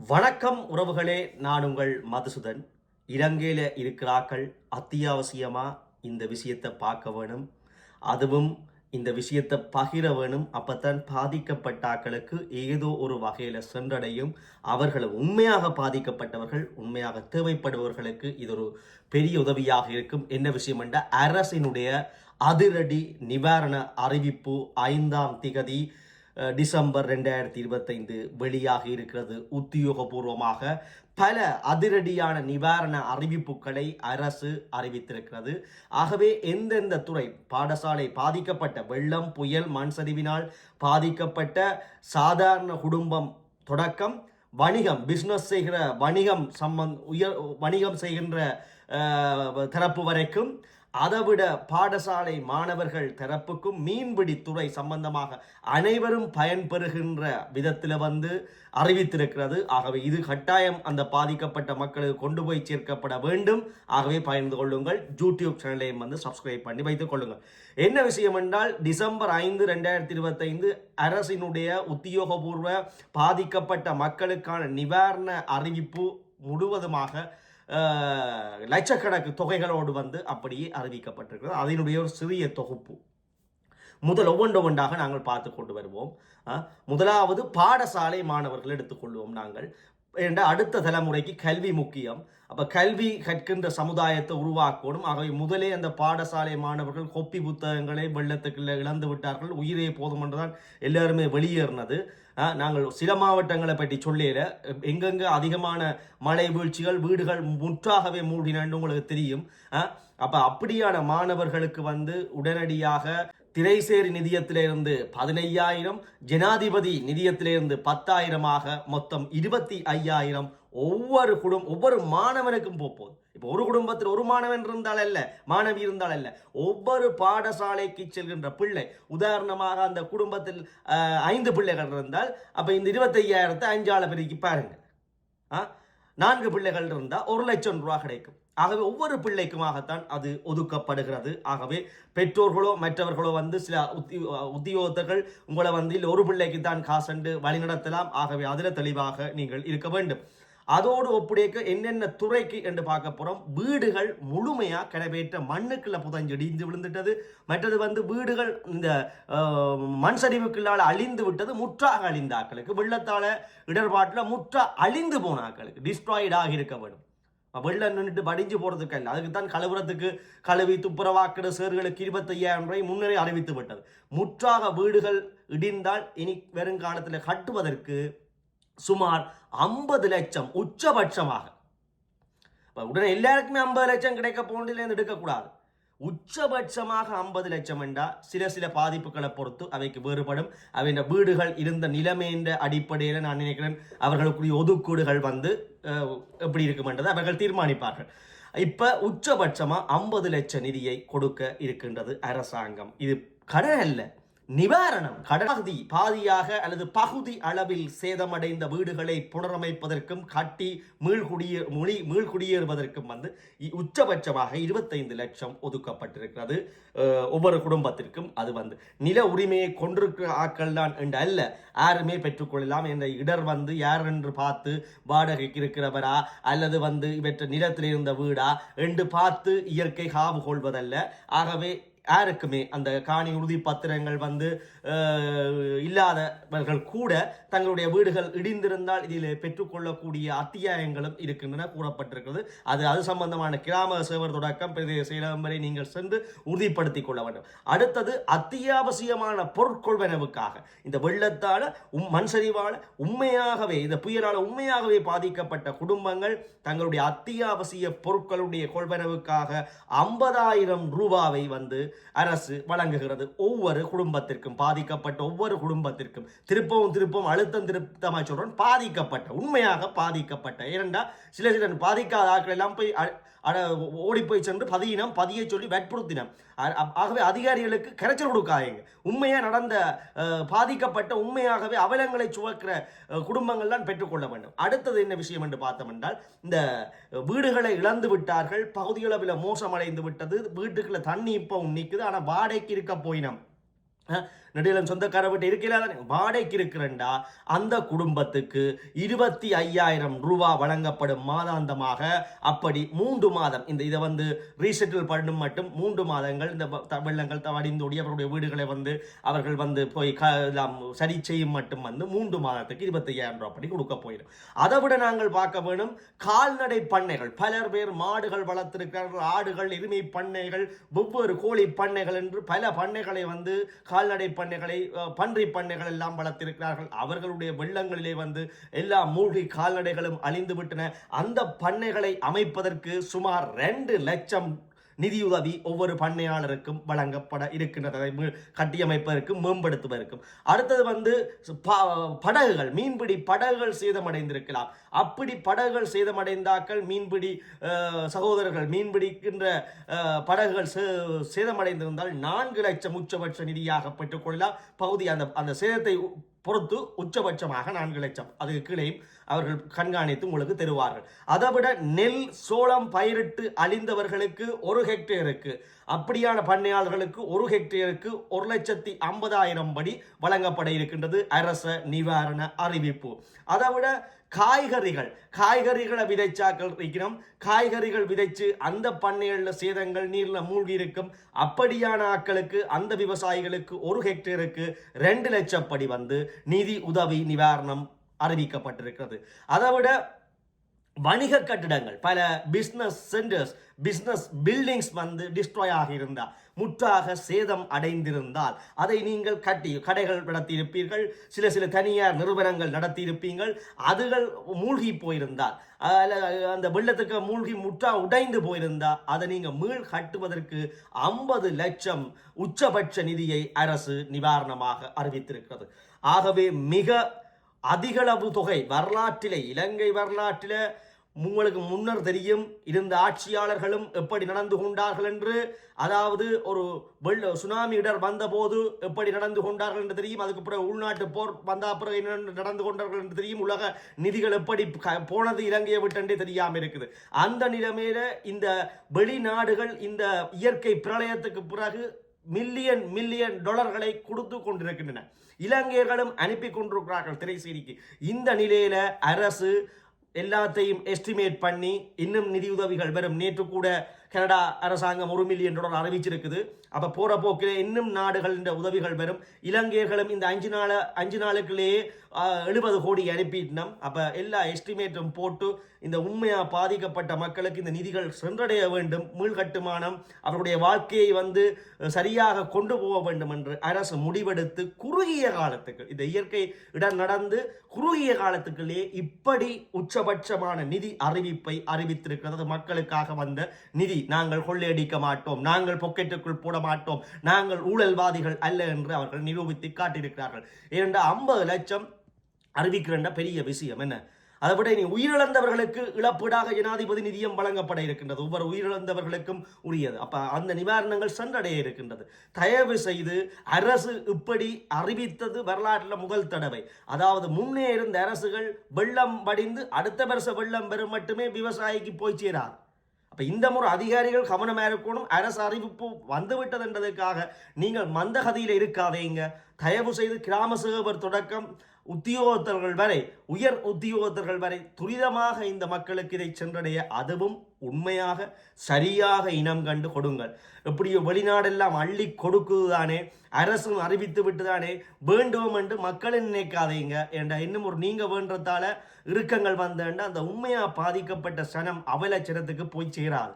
வணக்கம் உறவுகளே நான் உங்கள் மதுசுதன். இலங்கையில் இருக்கிறாக்கள் அத்தியாவசியமாக இந்த விஷயத்தை பார்க்க வேணும். அதுவும் இந்த விஷயத்தை பகிர வேணும். அப்பத்தான் பாதிக்கப்பட்டாக்களுக்கு ஏதோ ஒரு வகையில் சென்றடையும். அவர்கள் உண்மையாக பாதிக்கப்பட்டவர்கள் உண்மையாக தேவைப்படுபவர்களுக்கு இது ஒரு பெரிய உதவியாக இருக்கும். என்ன விஷயம் என்றால் அரசினுடைய அதிரடி நிவாரண அறிவிப்பு ஐந்தாம் திகதி டிசம்பர் ரெண்டாயிரத்தி இருபத்தைந்து வெளியாக இருக்கிறது உத்தியோகபூர்வமாக. பல அதிரடியான நிவாரண அறிவிப்புகளை அரசு அறிவித்திருக்கிறது. ஆகவே எந்தெந்த துறை பாடசாலை பாதிக்கப்பட்ட வெள்ளம் புயல் மண் சரிவினால் பாதிக்கப்பட்ட சாதாரண குடும்பம் தொடக்கம் வணிகம் பிஸ்னஸ் செய்கிற வணிகம் சம்பந்த உயர் வணிகம் செய்கின்ற தரப்பு வரைக்கும் அதைவிட பாடசாலை மாணவர்கள் தரப்புக்கும் மீன்பிடி துறை சம்பந்தமாக அனைவரும் பயன்பெறுகின்ற விதத்தில் வந்து அறிவித்திருக்கிறது. ஆகவே இது கட்டாயம் அந்த பாதிக்கப்பட்ட மக்களுக்கு கொண்டு போய் சேர்க்கப்பட வேண்டும். ஆகவே பயந்து கொள்ளுங்கள். யூடியூப் சேனலையும் வந்து சப்ஸ்கிரைப் பண்ணி வைத்துக் கொள்ளுங்கள். என்ன விஷயம் என்றால் டிசம்பர் ஐந்து ரெண்டாயிரத்தி இருபத்தைந்து அரசினுடைய உத்தியோகபூர்வ பாதிக்கப்பட்ட மக்களுக்கான நிவாரண அறிவிப்பு முழுவதுமாக லட்சக்கணக்கு தொகைகளோடு வந்து அப்படியே அறிவிக்கப்பட்டிருக்கிறது. அதனுடைய ஒரு சிறிய தொகுப்பு. முதல் ஒவ்வொன்று ஒவ்வொன்றாக நாங்கள் பார்த்து கொண்டு வருவோம். முதலாவது பாடசாலை மாணவர்கள் எடுத்துக்கொள்வோம் நாங்கள். என்ற அடுத்த தலைமுறைக்கு கல்வி முக்கியம்? அப்போ கல்வி கற்கின்ற சமுதாயத்தை உருவாக்கணும். ஆகவே முதலே அந்த பாடசாலை மாணவர்கள் கொப்பி புத்தகங்களை வெள்ளத்துக்குள்ள இழந்து விட்டார்கள். உயிரே போதும் என்றுதான் எல்லாருமே வெளியேறினது. நாங்கள் சில மாவட்டங்களை பற்றி சொல்லிட எங்கெங்கே அதிகமான மழை வீழ்ச்சிகள் வீடுகள் முற்றாகவே மூடினு உங்களுக்கு தெரியும். அப்போ அப்படியான மாணவர்களுக்கு வந்து உடனடியாக திரைசேரி நிதியத்திலிருந்து பதினையாயிரம் ஜனாதிபதி நிதியத்திலிருந்து பத்தாயிரமாக மொத்தம் இருபத்தி ஐயாயிரம் ஒவ்வொரு குடும் ஒவ்வொரு மாணவனுக்கும் போகுது இப்போ ஒரு குடும்பத்தில் ஒரு மாணவன் இருந்தால் அல்ல மாணவி இருந்தால் அல்ல ஒவ்வொரு பாடசாலைக்கு செல்கின்ற பிள்ளை உதாரணமாக அந்த குடும்பத்தில் ஐந்து பிள்ளைகள் இருந்தால் அப்போ இந்த இருபத்தையாயிரத்தை அஞ்சாள பிரிக்கு பாருங்க. ஆ நான்கு பிள்ளைகள் இருந்தால் ஒரு லட்சம் ரூபா கிடைக்கும். ஆகவே ஒவ்வொரு பிள்ளைக்குமாகத்தான் அது ஒதுக்கப்படுகிறது. ஆகவே பெற்றோர்களோ மற்றவர்களோ வந்து சில உத்தி உத்தியோகத்தர்கள் உங்களை வந்து இல்லை ஒரு பிள்ளைக்கு தான் காசண்டு வழிநடத்தலாம். ஆகவே அதில் தெளிவாக நீங்கள் இருக்க வேண்டும். அதோடு ஒப்புடைக்க என்னென்ன துறைக்கு என்று பார்க்க போகிறோம் வீடுகள் முழுமையாக கிடைப்பேற்ற மண்ணுக்குள்ள புதஞ்சு இடிந்து விழுந்துட்டது. மற்றது வந்து வீடுகள் இந்த மண் சரிவுக்குள்ளால் அழிந்து விட்டது. முற்றாக அழிந்த ஆக்களுக்கு வெள்ளத்தால் இடர்பாட்டில் முற்றா அழிந்து போன ஆக்களுக்கு டிஸ்ட்ராய்டாக இருக்க வேண்டும். வெளில நின்றுட்டு வடிஞ்சு போகிறதுக்கு இல்லை. அதுக்கு தான் கழுவுறதுக்கு கழுவி துப்புரவாக்கிற சேர்களுக்கு இருபத்தையாயிரம் ரூபாய் முன்னரே அறிவித்து விட்டது. முற்றாக வீடுகள் இடிந்தால் இனி வருங்காலத்தில் கட்டுவதற்கு சுமார் ஐம்பது லட்சம் உச்சபட்சமாக. இப்போ உடனே எல்லாருக்குமே ஐம்பது லட்சம் கிடைக்க போனதுலேருந்து எடுக்கக்கூடாது. உச்சபட்சமாக ஐம்பது லட்சம் என்றால் சில சில பாதிப்புகளை பொறுத்து அவைக்கு வேறுபடும். அவையின் வீடுகள் இருந்த நிலைமை என்ற அடிப்படையில் நான் நினைக்கிறேன். அவர்களுக்குரிய ஒதுக்கீடுகள் வந்து எப்படி இருக்குமென்றதை அவர்கள் தீர்மானிப்பார்கள். இப்போ உச்சபட்சமாக ஐம்பது லட்சம் நிதியை கொடுக்க இருக்கின்றது அரசாங்கம். இது கடன் அல்ல. நிவாரணம் கடற்பகுதி பாதியாக அல்லது பகுதி அளவில் சேதமடைந்த வீடுகளை புனரமைப்பதற்கும் கட்டி மீள்குடியே மொழி மீள்குடியேறுவதற்கும் வந்து இ- உச்சபட்சமாக இருபத்தைந்து லட்சம் ஒதுக்கப்பட்டிருக்கிறது. ஒவ்வொரு குடும்பத்திற்கும் அது வந்து நில உரிமையை கொண்டிருக்கிற ஆக்கள் தான் என்று அல்ல யாருமே பெற்றுக்கொள்ளலாம் என்ற இடர் வந்து யார் என்று பார்த்து வாடகைக்கு இருக்கிறவரா அல்லது வந்து இவற்றை நிலத்தில் இருந்த வீடா என்று பார்த்து இயற்கை காவு கொள்வதல்ல. ஆகவே யாருக்குமே அந்த காணி உறுதி பத்திரங்கள் வந்து இல்லாதவர்கள் கூட தங்களுடைய வீடுகள் இடிந்திருந்தால் இதில் பெற்றுக்கொள்ளக்கூடிய அத்தியாயங்களும் இருக்கின்றன கூறப்பட்டிருக்கிறது. அது அது சம்பந்தமான கிராம சேவர் தொடக்கம் பிரதேச செயலகம் வரை நீங்கள் சென்று உறுதிப்படுத்திக் கொள்ள வேண்டும். அடுத்தது அத்தியாவசியமான பொருட்கொள்வனவுக்காக இந்த வெள்ளத்தால் உம் மண் சரிவால் உண்மையாகவே இந்த புயலால் உண்மையாகவே பாதிக்கப்பட்ட குடும்பங்கள் தங்களுடைய அத்தியாவசிய பொருட்களுடைய கொள்வனவுக்காக ஐம்பதாயிரம் ரூபாவை வந்து அரசு வழங்குகிறது. ஒவ்வொரு குடும்பத்திற்கும் பாதிக்கப்பட்ட ஒவ்வொரு குடும்பத்திற்கும் திருப்பவும் திருப்பவும் அழுத்தம் திருத்தமாக சொல்கிறோம் பாதிக்கப்பட்ட உண்மையாக பாதிக்கப்பட்ட. ஏனென்றால் சில சில பாதிக்காத ஆட்கள் எல்லாம் போய் ஓடி போய் சென்று பதியினம் பதியை சொல்லி வற்புறுத்தினம். ஆகவே அதிகாரிகளுக்கு கரைச்சல் கொடுக்காதீங்க. உண்மையாக நடந்த பாதிக்கப்பட்ட உண்மையாகவே அவலங்களை சுவக்கிற குடும்பங்கள் தான் பெற்றுக்கொள்ள வேண்டும். அடுத்தது என்ன விஷயம் என்று பார்த்தோம் என்றால் இந்த வீடுகளை இழந்து விட்டார்கள் பகுதியளவில் மோசமடைந்து விட்டது வீட்டுக்குள்ள தண்ணி இப்போ நிற்குது ஆனால் வாடகைக்கு இருக்க போயினம். நெடிலன் நெடுநிலம் சொந்தக்கார வீட்டு இருக்கல வாடகைக்கு இருக்கிறண்டா அந்த குடும்பத்துக்கு இருபத்தி ஐயாயிரம் ரூபா வழங்கப்படும் மாதாந்தமாக அப்படி மூன்று மாதம் இந்த இதை வந்து ரீசெட்டில் பண்ணும் மட்டும் மூன்று மாதங்கள் இந்த த- வெள்ளங்கள் தவடிந்தோடி அவருடைய வீடுகளை வந்து அவர்கள் வந்து போய் க சரி செய்யும் மட்டும் வந்து மூன்று மாதத்துக்கு இருபத்தையாயிரம் ரூபா படி கொடுக்க போயிடும். அதை விட நாங்கள் பார்க்க வேணும் கால்நடை பண்ணைகள். பலர் பேர் மாடுகள் வளர்த்திருக்கிறார்கள். ஆடுகள் எருமை பண்ணைகள் வெவ்வேறு கோழி பண்ணைகள் என்று பல பண்ணைகளை வந்து கால்நடை பண்ணை பண்ணைகளை பன்றி பண்ணைகள் எல்லாம் வளர்த்திருக்கிறார்கள். அவர்களுடைய வெள்ளங்களிலே வந்து எல்லா மூழ்கி கால்நடைகளும் அழிந்து விட்டன அந்த பண்ணைகளை அமைப்பதற்கு சுமார் ரெண்டு லட்சம் நிதியுதவி ஒவ்வொரு பண்ணையாளருக்கும் வழங்கப்பட இருக்கின்றதை. கட்டியமைப்பதற்கு கட்டியமைப்பதற்கும் மேம்படுத்துவதற்கும். அடுத்தது வந்து ப- படகுகள். மீன்பிடி படகுகள் சேதமடைந்திருக்கலாம். அப்படி படகுகள் சேதமடைந்தாக்கள் மீன்பிடி சகோதரர்கள் மீன்பிடிக்கின்ற படகுகள் சே- சேதமடைந்திருந்தால் நான்கு லட்சம் உச்சபட்ச நிதியாக பெற்றுக்கொள்ளலாம். பகுதி அந்த அந்த சேதத்தை பொறுத்து உச்சபட்சமாக நான்கு லட்சம். அதுக்கு கீழே அவர்கள் கண்காணித்து உங்களுக்கு தருவார்கள். அதை விட நெல் சோளம் பயிரிட்டு அழிந்தவர்களுக்கு ஒரு ஹெக்டேருக்கு அப்படியான பண்ணையாளர்களுக்கு ஒரு ஹெக்டேருக்கு ஒரு லட்சத்தி ஐம்பதாயிரம் படி வழங்கப்பட இருக்கின்றது அரச நிவாரண அறிவிப்பு. அதை விட காய்கறிகள். காய்கறிகளை விதைச்சாக்கள் இருக்கிறோம். காய்கறிகள் விதைச்சு அந்த பண்ணைகளில் சேதங்கள் நீரில் மூழ்கி இருக்கும். அப்படியான ஆக்களுக்கு அந்த விவசாயிகளுக்கு ஒரு ஹெக்டேருக்கு ரெண்டு லட்சம் படி வந்து நிதி உதவி நிவாரணம் அறிவிக்கப்பட்டிருக்கிறது. அதை விட வணிக கட்டிடங்கள் பல பிஸ்னஸ் சென்டர்ஸ் பிஸ்னஸ் பில்டிங்ஸ் வந்து டிஸ்ட்ராய் ஆகியிருந்தால் முற்றாக சேதம் அடைந்திருந்தால் அதை நீங்கள் கட்டி கடைகள் நடத்தியிருப்பீர்கள் சில சில தனியார் நிறுவனங்கள் நடத்தியிருப்பீங்கள் அதுகள் மூழ்கி போயிருந்தால் அந்த வெள்ளத்துக்கு மூழ்கி முற்றா உடைந்து போயிருந்தால் அதை நீங்கள் மீள் கட்டுவதற்கு ஐம்பது லட்சம் உச்சபட்ச நிதியை அரசு நிவாரணமாக அறிவித்திருக்கிறது. ஆகவே மிக அதிகளவு தொகை வரலாற்றிலே இலங்கை வரலாற்றில் உங்களுக்கு முன்னர் தெரியும். இருந்த ஆட்சியாளர்களும் எப்படி நடந்து கொண்டார்கள் என்று அதாவது ஒரு வெள்ள சுனாமி இடர் வந்தபோது எப்படி நடந்து கொண்டார்கள் என்று தெரியும். அதுக்கு பிறகு உள்நாட்டு போர் வந்த பிறகு என்ன நடந்து கொண்டார்கள் என்று தெரியும். உலக நிதிகள் எப்படி க- போனது இலங்கையை விட்டென்றே தெரியாமல் இருக்குது. அந்த நிலைமையில இந்த வெளிநாடுகள் இந்த இயற்கை பிரளயத்துக்கு பிறகு மில்லியன் மில்லியன் டாலர்களை கொடுத்து கொண்டிருக்கின்றன. இலங்கையர்களும் அனுப்பி கொண்டிருக்கிறார்கள் திரைசீரிக்கு இந்த நிலையில அரசு எல்லாத்தையும் எஸ்டிமேட் பண்ணி இன்னும் நிதியுதவிகள் வரும். நேற்று கூட கனடா அரசாங்கம் ஒரு மில்லியன் டாலர் அறிவிச்சிருக்குது. அப்போ போகிற போக்கில் இன்னும் நாடுகளின் உதவிகள் வரும் இலங்கையர்களும் இந்த அஞ்சு நாள் அஞ்சு நாளுக்குள்ளேயே எழுபது கோடி அனுப்பிட்டோம் அப்போ எல்லா எஸ்டிமேட்டும் போட்டு இந்த உண்மையாக பாதிக்கப்பட்ட மக்களுக்கு இந்த நிதிகள் சென்றடைய வேண்டும். மீள்கட்டுமானம் அவருடைய வாழ்க்கையை வந்து சரியாக கொண்டு போக வேண்டும் என்று அரசு முடிவெடுத்து குறுகிய காலத்துக்கு இந்த இயற்கை இடம் நடந்து குறுகிய காலத்துக்குள்ளே இப்படி உச்சபட்சமான நிதி அறிவிப்பை அறிவித்திருக்கிறது. மக்களுக்காக வந்த நிதி நாங்கள் கொள்ளையடிக்க மாட்டோம். நாங்கள் பொக்கெட்டுக்குள் போட மாட்டோம் நாங்கள் ஊழல்வாதிகள் அல்ல என்று அவர்கள் நிரூபித்து காட்டியிருக்கிறார்கள். இரண்டு ஐம்பது லட்சம் அறிவிக்கிற பெரிய விஷயம் என்ன? அதை விட இனி உயிரிழந்தவர்களுக்கு இழப்பீடாக ஜனாதிபதி நிதியம் வழங்கப்பட இருக்கின்றது. ஒவ்வொரு உயிரிழந்தவர்களுக்கும் உரியது. அப்ப அந்த நிவாரணங்கள் சென்றடைய இருக்கின்றது. தயவு செய்து அரசு இப்படி அறிவித்தது வரலாற்றில் முதல் தடவை. அதாவது முன்னே இருந்த அரசுகள் வெள்ளம் வடிந்து அடுத்த வருஷ வெள்ளம் பெறும் மட்டுமே விவசாயிக்கு போய் சேராது. அப்போ இந்த முறை அதிகாரிகள் கவனமா இருக்கணும். அரசு அறிவிப்பு வந்துவிட்டது என்றதுக்காக நீங்கள் மந்தகதியில் இருக்காதீங்க. தயவு செய்து கிராம சேவர் தொடக்கம். உத்தியோகத்தர்கள் வரை உயர் உத்தியோகத்தர்கள் வரை துரிதமாக இந்த மக்களுக்கு இதை சென்றடைய அதுவும் உண்மையாக சரியாக இனம் கண்டு கொடுங்கள். எப்படியோ வெளிநாடெல்லாம் அள்ளி கொடுக்குதுதானே அரசும் அறிவித்து விட்டுதானே வேண்டும் என்று மக்களை நினைக்காதீங்க என்ற இன்னும் ஒரு நீங்க வேண்டதால இறுக்கங்கள் வந்தேன்டா அந்த உண்மையா பாதிக்கப்பட்ட சனம் அவலச்சனத்துக்கு போய் சேராது.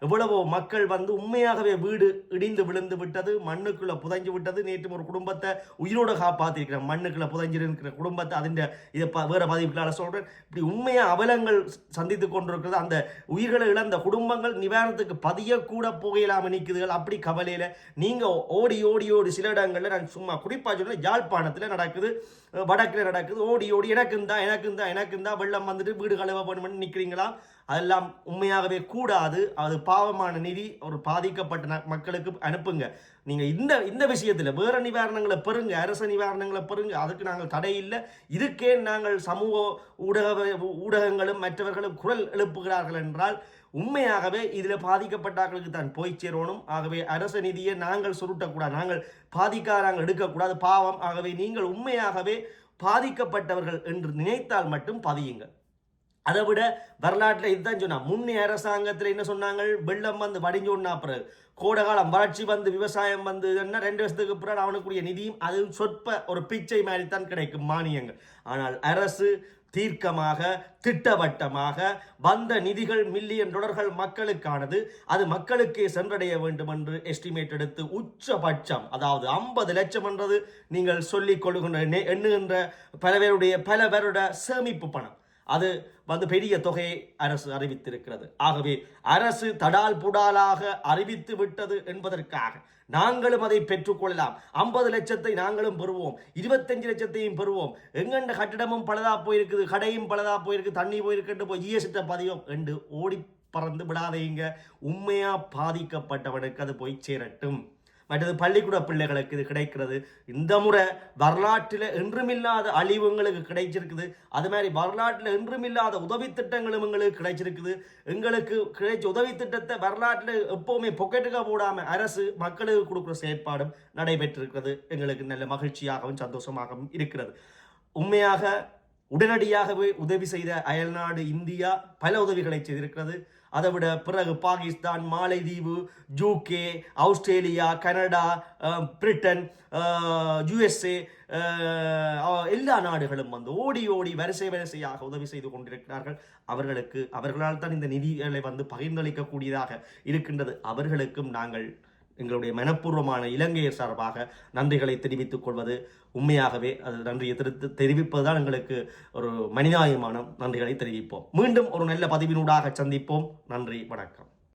எவ்வளவோ மக்கள் வந்து உண்மையாகவே வீடு இடிந்து விழுந்து விட்டது மண்ணுக்குள்ளே புதைஞ்சு விட்டது. நேற்று ஒரு குடும்பத்தை உயிரோட காப்பாத்திருக்கிறேன் மண்ணுக்குள்ளே புதைஞ்சிருக்கிற குடும்பத்தை அதின் இதை ப- வேறு பதிவுகளால் சொல்கிறேன் இப்படி உண்மையாக அவலங்கள் சந்தித்து கொண்டிருக்கிறது. அந்த உயிர்களை இழந்த குடும்பங்கள் நிவாரணத்துக்கு பதியக்கூட புகையிலாமல் நிற்குதுகள் அப்படி கவலையில் நீங்கள் ஓடி ஓடி ஓடி சில இடங்களில் நான் சும்மா குறிப்பாக சொல்ல யாழ்ப்பாணத்தில் நடக்குது வடக்கில் நடக்குது. ஓடி ஓடி எனக்கு இருந்தா எனக்கு இருந்தா எனக்கு வெள்ளம் வந்துட்டு வீடு கழுவ வேணும்னு நிற்கிறீங்களா அதெல்லாம் உண்மையாகவே கூடாது. அது பாவமான நிதி ஒரு பாதிக்கப்பட்ட ந- மக்களுக்கு அனுப்புங்க. நீங்கள் இந்த இந்த விஷயத்தில் வேறு நிவாரணங்களை பெறுங்க அரசு நிவாரணங்களை பெறுங்க. அதுக்கு நாங்கள் தடை இல்லை. இதுக்கே நாங்கள் சமூக ஊடக ஊடகங்களும் மற்றவர்களும் குரல் எழுப்புகிறார்கள் என்றால் உண்மையாகவே இதில் பாதிக்கப்பட்டார்களுக்கு தான் போய் சேரணும். ஆகவே அரச நிதியை நாங்கள் சுருட்டக்கூடாது. நாங்கள் பாதிக்காத நாங்கள் எடுக்கக்கூடாது. பாவம். ஆகவே நீங்கள் உண்மையாகவே பாதிக்கப்பட்டவர்கள் என்று நினைத்தால் மட்டும் பதியுங்கள். அதை விட வரலாற்றில் இதுதான் சொன்னா முன்னே அரசாங்கத்தில் என்ன சொன்னாங்க வெள்ளம் வந்து வடிஞ்சோன்னா பிறகு. கோடைகாலம் வறட்சி வந்து விவசாயம் வந்து என்ன ரெண்டு வருஷத்துக்கு பிறகு அவனுக்குரிய நிதியும் அது சொற்ப ஒரு பிச்சை மாதிரி தான் கிடைக்கும் மானியங்கள். ஆனால் அரசு தீர்க்கமாக திட்டவட்டமாக வந்த நிதிகள் மில்லியன் டாலர்கள் மக்களுக்கானது. அது மக்களுக்கே சென்றடைய வேண்டும் என்று எஸ்டிமேட் எடுத்து உச்சபட்சம் அதாவது ஐம்பது லட்சம் என்றது நீங்கள் சொல்லிக் கொள்கின்ற எண்ணுகின்ற பல பேருடைய பல பேருடைய சேமிப்பு பணம். அது வந்து பெரிய தொகையை அரசு அறிவித்திருக்கிறது. ஆகவே அரசு தடால் புடாலாக அறிவித்து விட்டது என்பதற்காக நாங்களும் அதை பெற்றுக்கொள்ளலாம். ஐம்பது லட்சத்தை நாங்களும் பெறுவோம். இருபத்தஞ்சு லட்சத்தையும் பெறுவோம். எங்கெண்ட கட்டிடமும் பலதா போயிருக்குது கடையும் பலதா போயிருக்கு தண்ணி போயிருக்குன்னு போய் ஜிஎஸ்டி பதிவோம் என்று ஓடி பறந்து விடாதீங்க. உண்மையா பாதிக்கப்பட்டவனுக்கு அது போய் சேரட்டும். மற்றது பள்ளிக்கூட பிள்ளைகளுக்கு இது கிடைக்கிறது. இந்த முறை வரலாற்றில் என்றுமில்லாத அழிவு எங்களுக்கு கிடைச்சிருக்குது. அது மாதிரி வரலாற்றில் என்றுமில்லாத உதவி திட்டங்களும் எங்களுக்கு கிடைச்சிருக்குது. எங்களுக்கு கிடைச்ச உதவி திட்டத்தை வரலாற்றில் எப்போவுமே பொக்கெட்டுக்க போடாமல் அரசு மக்களுக்கு கொடுக்குற செயற்பாடும் நடைபெற்றிருக்கிறது. எங்களுக்கு நல்ல மகிழ்ச்சியாகவும் சந்தோஷமாகவும் இருக்கிறது. உண்மையாக உடனடியாகவே உதவி செய்த அயல்நாடு இந்தியா பல உதவிகளை செய்திருக்கிறது. அதை விட பிறகு Pakistan மாலைதீவு UK Australia Canada Britain USA எல்லா நாடுகளும் வந்து ஓடி ஓடி வரிசை வரிசையாக உதவி செய்து கொண்டிருக்கிறார்கள். அவர்களுக்கு அவர்களால் தான் இந்த நிதிகளை வந்து பகிர்ந்தளிக்கக்கூடியதாக இருக்கின்றது. அவர்களுக்கும் நாங்கள் எங்களுடைய மனப்பூர்வமான இலங்கையர் சார்பாக நன்றிகளை தெரிவித்துக் கொள்வது உண்மையாகவே அது நன்றியை தெரிவித்து தெரிவிப்பதுதான் எங்களுக்கு ஒரு மனிதாயமான நன்றிகளை தெரிவிப்போம். மீண்டும் ஒரு நல்ல பதிவினூடாக சந்திப்போம். நன்றி வணக்கம்.